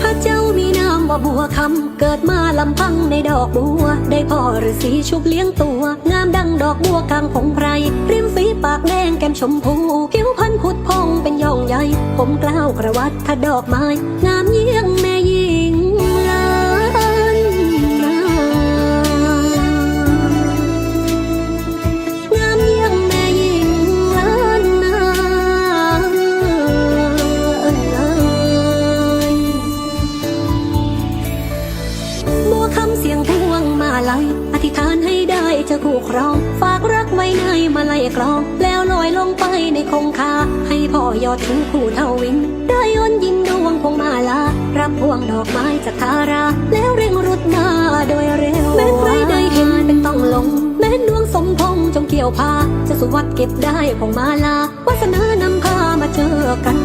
พระเจ้ามีนามว่าบัวคำเกิดมาลำพังในดอกบัว ได้พ่อฤาษีชุบเลี้ยงตัว งามดังดอกบัวกลางผงไพรริมฝีปากแดงแก้มชมพูผิวพรรณผุดพองเป็นย่องใหญ่ ผมกล้าวกระวัดทัดดอกไม้ งามเยี่ยงแม่ ลัยอธิษฐานให้ได้เจะคู่ครอง ฝากรักไว้ในมาลัยกลอง แล้วลอยลงไปในคงคา ให้พ่อยอดถึงคู่เท่าวิน ได้ย้อนยิงดวงพงมาลา รับพวงดอกไม้จากทารา แล้วเร่งรุดมาโดยเร็วแม้ใครได้เห็นเป็นต้องหลง แม้ดวงสมพงจงเกี่ยวพา จะสุวัสดเก็บได้พงมาลาวาสนานำพามาเจอกัน